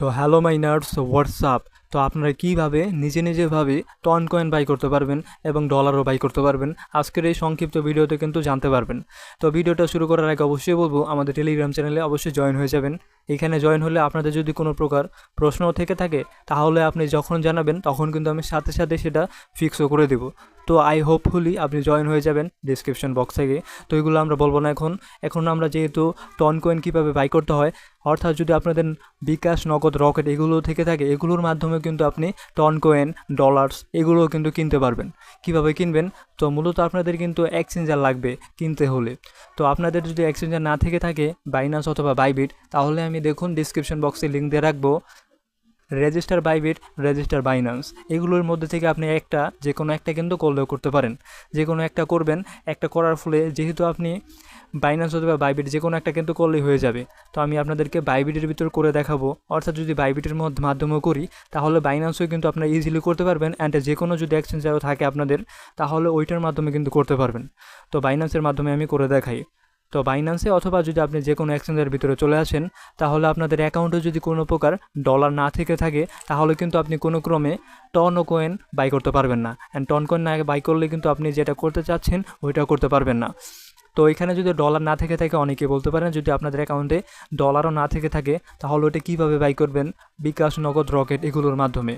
তো hello my minors WhatsApp তো আপনারা কীভাবে নিজে নিজেভাবে টন কয়েন বাই করতে পারবেন এবং ডলারও বাই করতে পারবেন? আজকের এই সংক্ষিপ্ত ভিডিওতে কিন্তু জানতে পারবেন। তো ভিডিওটা শুরু করার আগে অবশ্যই বলব, আমাদের টেলিগ্রাম চ্যানেলে অবশ্যই জয়েন হয়ে যাবেন। এখানে জয়েন হলে আপনাদের যদি কোনো প্রকার প্রশ্ন থেকে থাকে, তাহলে আপনি যখন জানাবেন, তখন কিন্তু আমি সাথে সাথে সেটা ফিক্সও করে দেবো। তো আই হোপফুলি আপনি জয়েন হয়ে যাবেন ডিসক্রিপশন বক্স থেকে। তো এগুলো আমরা বলব না এখন। এখন আমরা যেহেতু টন কয়েন কীভাবে বাই করতে হয়, অর্থাৎ যদি আপনাদের বিকাশ নগদ রকেট এগুলো থেকে থাকে, এগুলোর মাধ্যমে কিন্তু আপনি টন কয়েন ডলার্স এগুলোও কিন্তু কিনতে পারবেন। কীভাবে কিনবেন? তো মূলত আপনাদের কিন্তু এক্সচেঞ্জার লাগবে কিনতে হলে। তো আপনাদের যদি এক্সচেঞ্জার না থেকে থাকে বাইনান্স অথবা বাইবিট তাহলে আমি দেখুন ডিসক্রিপশন বক্সে লিঙ্ক দিয়ে রাখব। রেজিস্টার বাইবিট রেজিস্টার বাইন্যান্স এগুলোর মধ্যে থেকে আপনি একটা যে কোনো একটা কিন্তু করলেও করতে পারেন। যে কোনো একটা করবেন, একটা করার ফলে যেহেতু আপনি বাইন্যান্স অথবা বাইবিট যে কোনো একটা কিন্তু করলেই হয়ে যাবে। তো আমি আপনাদেরকে বাইবিটের ভিতর করে দেখাবো। অর্থাৎ যদি বাইবিটের মধ্যে মাধ্যমেও করি, তাহলে বাইন্যান্সও কিন্তু আপনারা ইজিলি করতে পারবেন অ্যান্ড যে কোনো যদি এক্সচেঞ্জারও থাকে আপনাদের, তাহলে ওইটার মাধ্যমে কিন্তু করতে পারবেন। তো বাইন্যান্সের মাধ্যমে আমি করে দেখাই। তো বাইন্যান্সে অথবা যদি আপনি যে কোনো এক্সচেঞ্জের ভিতরে চলে আসেন, তাহলে আপনাদের অ্যাকাউন্টে যদি কোনো প্রকার ডলার না থেকে থাকে, তাহলে কিন্তু আপনি কোনো ক্রমে টন ও কয়েন বাই করতে পারবেন না। অ্যান্ড টন কয়েন না বাই করলে কিন্তু আপনি যেটা করতে চাচ্ছেন ওইটা করতে পারবেন না। তো এখানে যদি ডলার না থেকে থাকে, অনেকে বলতে পারেন, যদি আপনাদের অ্যাকাউন্টে ডলারও না থেকে থাকে, তাহলে ওটা কীভাবে বাই করবেন? বিকাশ, নগদ রকেট এগুলোর মাধ্যমে।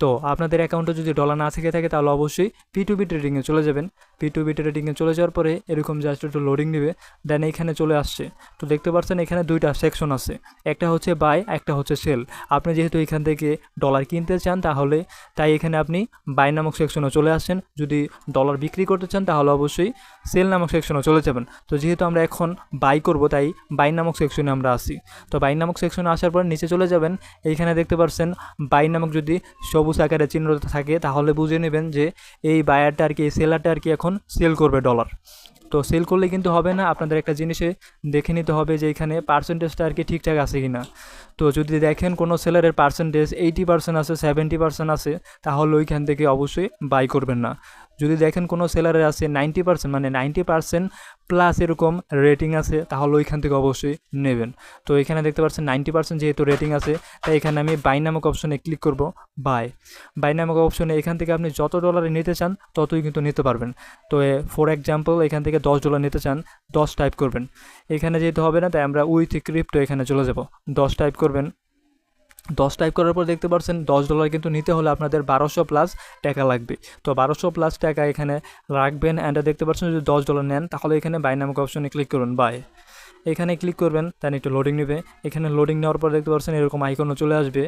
তো আপনাদের অ্যাকাউন্টে যদি ডলার না থেকে থাকে, তাহলে অবশ্যই পি টু বি ট্রেডিংয়ে চলে যাবেন। পি টু বি ট্রেডিংয়ে চলে যাওয়ার পরে এরকম জাস্ট একটু লোডিং নেবে দেন এখানে চলে আসছে। তো দেখতে পাচ্ছেন এখানে দুইটা সেকশন আছে। একটা হচ্ছে বাই একটা হচ্ছে সেল আপনি যেহেতু এখান থেকে ডলার কিনতে চান, তাহলে তাই এখানে আপনি বাই নামক সেকশনে চলে আসেন যদি ডলার বিক্রি করতে চান, তাহলে অবশ্যই সেল নামক সেকশনে চলে যাবেন। তো যেহেতু আমরা এখন বাই করব, তাই বাই নামক সেকশনে আমরা আসি তো বাই নামক সেকশনে আসার পর নিচে চলে যাবেন। এইখানে দেখতে পাচ্ছেন বাই নামক যদি সবুজ আকারে চিহ্ন থাকে, তাহলে বুঝে নেবেন যে এই বায়ারটা আর কি, এই সেলারটা আর কি এখন সেল করবে ডলার তো সেল করলে কিন্তু হবে না, আপনাদের একটা জিনিসে দেখে নিতে হবে যে এখানে পার্সেন্টেজটা আর কি ঠিকঠাক আছে কি না তো যদি দেখেন কোনো সেলারের পার্সেন্টেজ এইটি পার্সেন্ট আছে সেভেন্টি পার্সেন্ট আছে, তাহলে ওইখান থেকে অবশ্যই বাই করবেন না। যদি দেখেন কোনো সেলারের আছে নাইনটি পার্সেন্ট মানে নাইনটি পার্সেন্ট প্লাস এরকম রেটিং আছে, তাহলে ওইখান থেকে অবশ্যই নেবেন। তো এখানে দেখতে পাচ্ছেন নাইনটি পার্সেন্ট যেহেতু রেটিং আছে, তাই এখানে আমি বাই নামক অপশনে ক্লিক করব বাই বাই নামক অপশনে এখান থেকে আপনি যত ডলারে নিতে চান, ততই কিন্তু নিতে পারবেন। তো ফর এক্সাম্পল এখান থেকে দশ ডলার নিতে চান, দশ টাইপ করবেন। এখানে যেহেতু হবে না, তাই আমরা উইথ ক্রিপ্টো এখানে চলে যাব। দশ টাইপ করবেন। দশ টাইপ করার পর দেখতে পাচ্ছেন দশ ডলার কিন্তু নিতে হলে আপনাদের বারোশো প্লাস টাকা লাগবে। তো বারোশো প্লাস টাকা এখানে রাখবেন অ্যান্ড দেখতে পাচ্ছেন যদি দশ ডলার নেন, তাহলে এখানে বাই নামক অপশনে ক্লিক করুন বাই এখানে ক্লিক করবেন দেন একটু লোডিং নেবে। এখানে লোডিং নেওয়ার পর দেখতে পাচ্ছেন এরকম আইকনও চলে আসবে।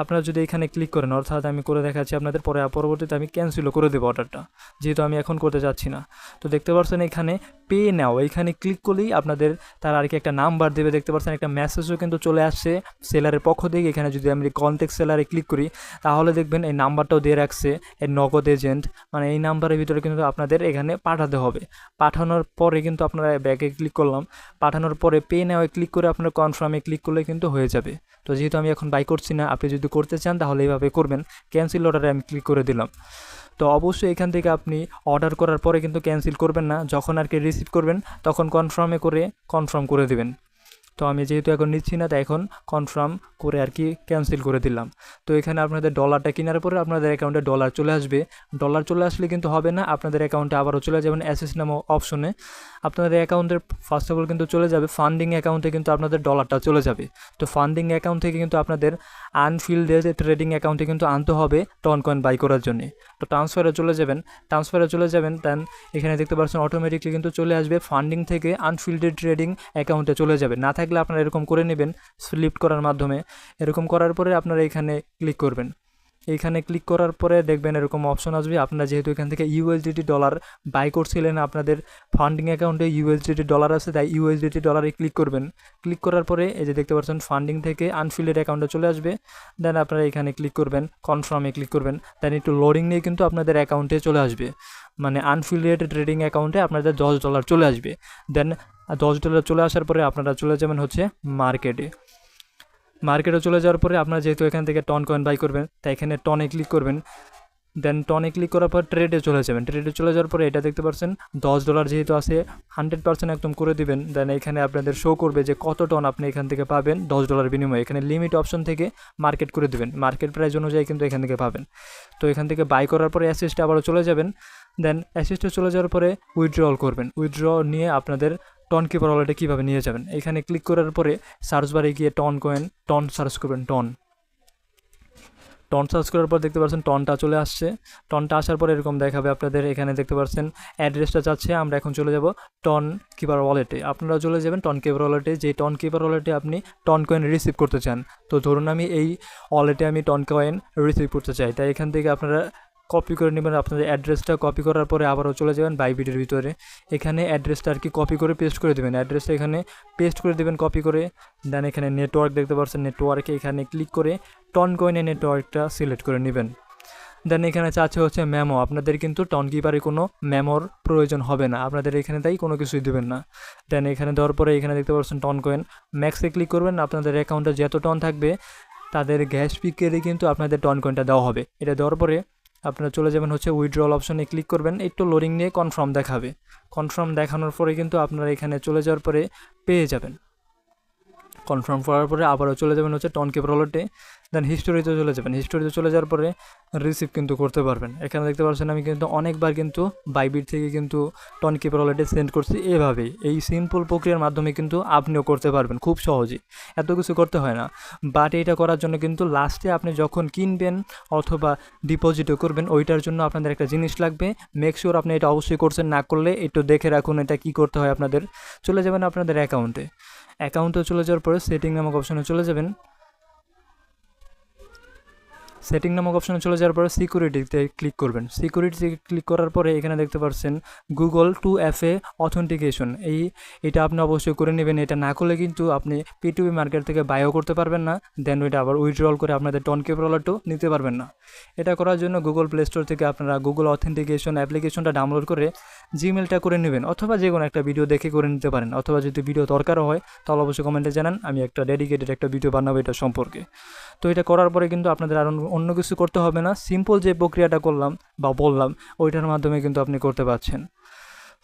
আপনারা যদি এখানে ক্লিক করেন, অর্থাৎ আমি করে দেখাচ্ছি আপনাদের, পরে পরবর্তীতে আমি ক্যান্সেলও করে দেবো অর্ডারটা যেহেতু আমি এখন করতে যাচ্ছি না। তো দেখতে পাচ্ছেন এখানে পে নাও। এখানে ক্লিক করলেই আপনাদের তার আর কি একটা নাম্বার দেবে, দেখতে পাচ্ছেন একটা মেসেজও কিন্তু চলে আসছে সেলারের পক্ষ থেকে। এখানে যদি আমি কন্ট্যাক্ট সেলারে ক্লিক করি, তাহলে দেখবেন এই নাম্বারটাও দিয়ে রাখছে এর নগদ এজেন্ট মানে এই নাম্বারের ভিতরে কিন্তু আপনাদের এখানে পাঠাতে হবে। পাঠানোর পরে কিন্তু আপনারা ব্যাগে ক্লিক করলাম। পাঠানোর পরে পে নেওয়ায় ক্লিক করে আপনার কনফার্মে ক্লিক করলে কিন্তু হয়ে যাবে। তো যেহেতু আমি এখন বাই করছি না, আপনি যদি করতে চান তাহলে এইভাবে করবেন। ক্যান্সেল অর্ডারে আমি ক্লিক করে দিলাম। তো অবশ্যই এখান থেকে আপনি অর্ডার করার পরে কিন্তু ক্যান্সেল করবেন না। যখন আর কি রিসিভ করবেন, তখন কনফার্মে করে কনফার্ম করে দেবেন। তো আমি যেহেতু এখন নিচ্ছি না, তাই এখন কনফার্ম করে আর কি ক্যান্সেল করে দিলাম। তো এখানে আপনাদের ডলারটা কেনার পরে আপনাদের অ্যাকাউন্টে ডলার চলে আসবে। ডলার চলে আসলে কিন্তু হবে না, আপনাদের অ্যাকাউন্টে আবারও চলে যাবেন অ্যাসেস নাম অপশনে আপনাদের অ্যাকাউন্টের ফার্স্ট অফ অল কিন্তু চলে যাবে ফান্ডিং অ্যাকাউন্টে কিন্তু আপনাদের ডলারটা চলে যাবে। তো ফান্ডিং অ্যাকাউন্ট থেকে কিন্তু আপনাদের আনফিল্ডেড ট্রেডিং অ্যাকাউন্টে কিন্তু আনতে হবে টন কয়েন বাই করার জন্য। তো ট্রান্সফারে চলে যাবেন ট্রান্সফারে চলে যাবেন দেন এখানে দেখতে পাচ্ছেন অটোমেটিকলি কিন্তু চলে আসবে। ফান্ডিং থেকে আনফিল্ডেড ট্রেডিং অ্যাকাউন্টে চলে যাবে। না থাকলে আপনারা এরকম করে নেবেন স্লিপ করার মাধ্যমে। এরকম করার পরে আপনারা এখানে ক্লিক করবেন। এইখানে ক্লিক করার পরে দেখবেন এরকম অপশন আসবে। আপনারা যেহেতু এখান থেকে ইউএসডিটি ডলার বাই করছিলেন আপনাদের ফান্ডিং অ্যাকাউন্টে ইউএসডিটি ডলার আছে, তাই ইউএসডিটি ডলারে ক্লিক করবেন। ক্লিক করার পরে এই যে দেখতে পাচ্ছেন ফান্ডিং থেকে আনফিল্ডেড অ্যাকাউন্টে চলে আসবে। দেন আপনারা এখানে ক্লিক করবেন, কনফার্মে ক্লিক করবেন। দেন একটু লোডিং নিয়ে কিন্তু আপনাদের অ্যাকাউন্টে চলে আসবে। মানে আনফিলিয়েটেড ট্রেডিং অ্যাকাউন্টে আপনাদের দশ ডলার চলে আসবে। দেন দশ ডলার চলে আসার পরে আপনারা চলে যাবেন হচ্ছে মার্কেটে। মার্কেটে চলে যাওয়ার পরে আপনারা যেহেতু এখান থেকে টন কয়েন বাই করবেন, তাই এখানে টনে ক্লিক করবেন। দেন টনে ক্লিক করার পর ট্রেডে চলে যাবেন। ট্রেডে চলে যাওয়ার পরে এটা দেখতে পাচ্ছেন, দশ ডলার যেহেতু আছে হান্ড্রেড পার্সেন্ট একদম করে দিবেন। দেন এখানে আপনাদের শো করবে যে কত টন আপনি এখান থেকে পাবেন দশ ডলার বিনিময়ে। এখানে লিমিট অপশন থেকে মার্কেট করে দেবেন। মার্কেট প্রাইস অনুযায়ী কিন্তু এখান থেকে পাবেন। তো এখান থেকে বাই করার পরে অ্যাসিস্টে আবারও চলে যাবেন। দেন অ্যাসিস্টে চলে যাওয়ার পরে উইথড্রল করবেন। উইথড্র নিয়ে আপনাদের টন কিপার ওয়ালেটে কীভাবে নিয়ে যাবেন? এখানে ক্লিক করার পরে সার্চ বারে গিয়ে টন কয়েন টন সার্চ করবেন টন টন সার্চ করার পর দেখতে পাচ্ছেন টনটা চলে আসছে। টনটা আসার পর এরকম দেখাবে আপনাদের। এখানে দেখতে পাচ্ছেন অ্যাড্রেসটা চাচ্ছে আমরা এখন চলে যাব টন কিপার ওয়ালেটে আপনারা চলে যাবেন টন কিপার ওয়ালেটে যে টন কিপার ওয়ালেটে আপনি টন কয়েন রিসিভ করতে চান, তো ধরুন আমি এই ওয়ালেটে আমি টন কয়েন রিসিভ করতে চাই। তাই এখান থেকে আপনারা কপি করে নেবেন, আপনাদের অ্যাড্রেসটা কপি করার পরে আবারও চলে যাবেন বাইবিটের ভিতরে। এখানে অ্যাড্রেসটা আর কি কপি করে পেস্ট করে দেবেন। অ্যাড্রেসটা এখানে পেস্ট করে দেবেন কপি করে। দেন এখানে নেটওয়ার্ক দেখতে পাচ্ছেন নেটওয়ার্কে এখানে ক্লিক করে টন কয়েনের নেটওয়ার্কটা সিলেক্ট করে নেবেন। দেন এখানে চাচ্ছে হচ্ছে ম্যামো আপনাদের কিন্তু টন কিপারে কোনো ম্যামোর প্রয়োজন হবে না। আপনাদের এখানে তাই কোনো কিছুই দেবেন না। দেন এখানে দেওয়ার পরে এখানে দেখতে পাচ্ছেন টন কয়েন ম্যাক্সে ক্লিক করবেন, আপনাদের অ্যাকাউন্টে যত টন থাকবে, তাদের গ্যাস পিকেরই কিন্তু আপনাদের টন কয়েনটা দেওয়া হবে। এটা দেওয়ার পরে আপনারা চলে যাবেন হচ্ছে উইড্রল অপশনে ক্লিক করবেন, একটু লোডিং নিয়ে কনফার্ম দেখাবে। কনফার্ম দেখানোর পরে কিন্তু আপনারা এখানে চলে যাওয়ার পরে পেয়ে যাবেন। কনফার্ম করার পরে আবারও চলে যাবেন হচ্ছে টনকে প্রলটে দেন হিস্টোরিতে চলে যাবেন। হিস্টোরিতে চলে যাওয়ার পরে রিসিভ কিন্তু করতে পারবেন। এখানে দেখতে পাচ্ছেন আমি কিন্তু অনেকবার কিন্তু বাইবিট থেকে কিন্তু টন কেপার ওয়ালেটে সেন্ড করছি এভাবেই। এই সিম্পল প্রক্রিয়ার মাধ্যমে কিন্তু আপনিও করতে পারবেন খুব সহজেই। এত কিছু করতে হয় না। বাট এটা করার জন্য কিন্তু লাস্টে আপনি যখন কিনবেন অথবা ডিপোজিটও করবেন, ওইটার জন্য আপনাদের একটা জিনিস লাগবে। মেক শিওর আপনি এটা অবশ্যই করছেন, না করলে একটু দেখে রাখুন এটা কী করতে হয় আপনাদের। চলে যাবেন আপনাদের অ্যাকাউন্টে অ্যাকাউন্টে চলে যাওয়ার পরে সেটিং নামক অপশনে চলে যাবেন। সেটিং নামক অপশনে চলে যাওয়ার পরে সিকিউরিটিতে ক্লিক করবেন। সিকিউরিটিতে ক্লিক করার পরে এখানে দেখতে পাচ্ছেন Google two F A authentication এই, এটা আপনি অবশ্যই করে নেবেন। এটা না করলে কিন্তু আপনি পিটুবি মার্কেট থেকে বাইও করতে পারবেন না। দেন ওইটা আবার উইথড্রল করে আপনাদের টন কেপারওয়ালারটাও নিতে পারবেন না। এটা করার জন্য গুগল প্লে স্টোর থেকে আপনারা গুগল অথেন্টিকেশন অ্যাপ্লিকেশনটা ডাউনলোড করে জিমেলটা করে নেবেন। অথবা যে কোনো একটা ভিডিও দেখে করে নিতে পারেন। অথবা যদি ভিডিও দরকারও হয়, তাহলে অবশ্যই কমেন্টে জানান। আমি একটা ডেডিকেটেড একটা ভিডিও বানাবো এটা সম্পর্কে। তো এটা করার পরে কিন্তু আপনাদের আর অন্য কিছু করতে হবে না। সিম্পল যে প্রক্রিয়াটা করলাম বা বললাম, ওইটার মাধ্যমে কিন্তু আপনি করতে পারছেন।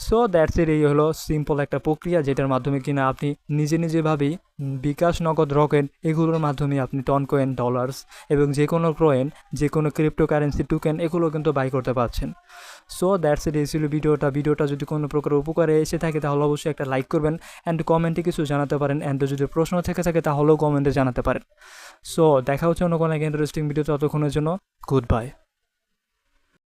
সো দ্যাটস এর এই হলো সিম্পল একটা প্রক্রিয়া যেটার মাধ্যমে কিনা আপনি নিজে নিজেভাবেই বিকাশ নগদ রকেন এগুলোর মাধ্যমে আপনি টন কয়েন ডলার্স এবং যে কোনো ক্রয়েন যে কোনো ক্রিপ্টোকারেন্সি টুকেন এগুলো কিন্তু বাই করতে পারছেন। সো দ্যাটস ইট এই ছিল ভিডিওটা। ভিডিওটা যদি কোনো প্রকার উপকারে এসে থাকে, তাহলে অবশ্যই একটা লাইক করবেন অ্যান্ড কমেন্টে কিছু জানাতে পারেন। অ্যান্ড যদি প্রশ্ন থেকে থাকে, তাহলেও কমেন্টে জানাতে পারেন। সো দেখা হচ্ছে অন্য কোনো ইন্টারেস্টিং ভিডিও ততক্ষণের জন্য। Good bye